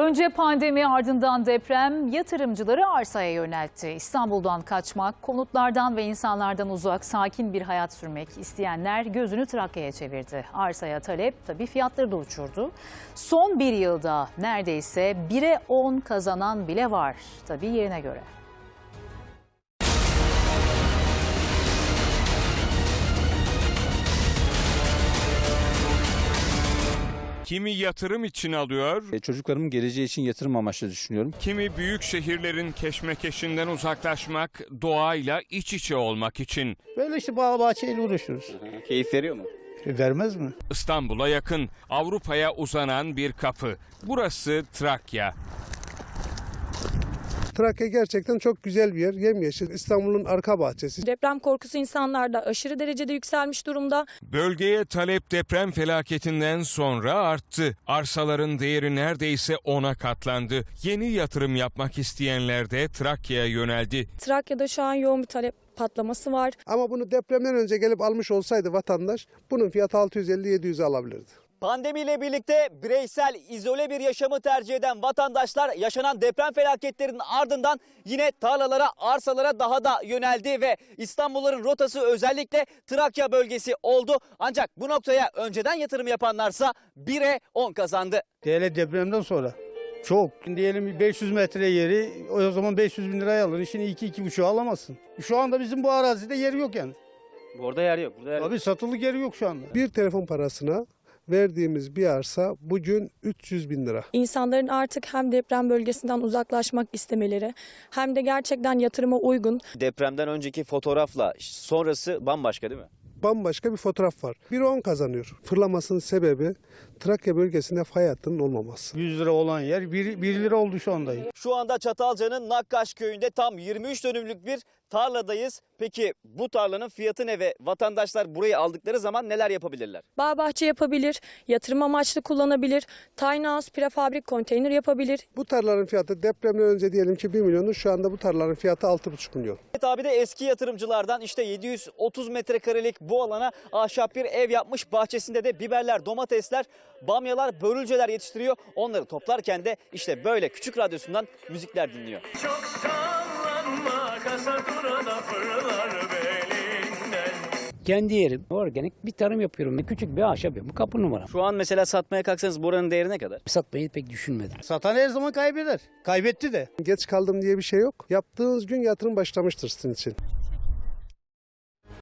Önce pandemi ardından deprem yatırımcıları arsaya yöneltti. İstanbul'dan kaçmak, konutlardan ve insanlardan uzak sakin bir hayat sürmek isteyenler gözünü Trakya'ya çevirdi. Arsaya talep tabii fiyatları da uçurdu. Son bir yılda neredeyse 1'e 10 kazanan bile var tabii yerine göre. Kimi yatırım için alıyor, E, Çocuklarımın geleceği için yatırım amaçlı düşünüyorum. kimi büyük şehirlerin keşmekeşinden uzaklaşmak, doğayla iç içe olmak için. Böyle işte bağ bahçeyle uğraşıyoruz. Keyif veriyor mu? E, vermez mi? İstanbul'a yakın, Avrupa'ya uzanan bir kapı. Burası Trakya. Trakya gerçekten çok güzel bir yer. Yemyeşil. İstanbul'un arka bahçesi. Deprem korkusu insanlarda aşırı derecede yükselmiş durumda. Bölgeye talep deprem felaketinden sonra arttı. Arsaların değeri neredeyse ona katlandı. Yeni yatırım yapmak isteyenler de Trakya'ya yöneldi. Trakya'da şu an yoğun bir talep patlaması var. Ama bunu depremden önce gelip almış olsaydı vatandaş bunun fiyatı 650-700'e alabilirdi. Pandemiyle birlikte bireysel, izole bir yaşamı tercih eden vatandaşlar yaşanan deprem felaketlerinin ardından yine tarlalara, arsalara daha da yöneldi ve İstanbulluların rotası özellikle Trakya bölgesi oldu. Ancak bu noktaya önceden yatırım yapanlarsa 1'e 10 kazandı. Hele depremden sonra çok. Diyelim 500 metre yeri o zaman 500 bin liraya alır. Şimdi 2-2,5 alamazsın. Şu anda bizim bu arazide yeri yok yani. Burada yer yok. Burada yer yok. Abi satılık yeri yok şu anda. Bir telefon parasına verdiğimiz bir arsa bugün 300 bin lira. İnsanların artık hem deprem bölgesinden uzaklaşmak istemeleri hem de gerçekten yatırıma uygun Depremden önceki fotoğrafla sonrası bambaşka değil mi? Bambaşka bir fotoğraf var. 1.10 kazanıyor. Fırlamasının sebebi Trakya bölgesinde fay hattının olmaması. 100 lira olan yer 1, 1 lira oldu şu anda. Şu anda Çatalca'nın Nakkaş köyünde tam 23 dönümlük bir tarladayız. Peki bu tarlanın fiyatı ne ve vatandaşlar burayı aldıkları zaman neler yapabilirler? bağ bahçe yapabilir, yatırım amaçlı kullanabilir, tiny house, prefabrik konteyner yapabilir. Bu tarlaların fiyatı depremden önce diyelim ki 1 milyonu şu anda bu tarlaların fiyatı 6,5 milyon. Evet abi de eski yatırımcılardan işte 730 metrekarelik bu alana ahşap bir ev yapmış. Bahçesinde de biberler, domatesler, bamyalar, börülceler yetiştiriyor. Onları toplarken de işte böyle küçük radyosundan müzikler dinliyor. Çok sallanma kasa kurada fırlar belinden. Kendi yerim organik bir tarım yapıyorum. Küçük bir ahşap yapıyorum. Kapı numaram. Şu an mesela satmaya kalksanız buranın değeri ne kadar? Satmayı pek düşünmedim. Satan her zaman kaybeder. Kaybetti de. Geç kaldım diye bir şey yok. Yaptığınız gün yatırım başlamıştır sizin için.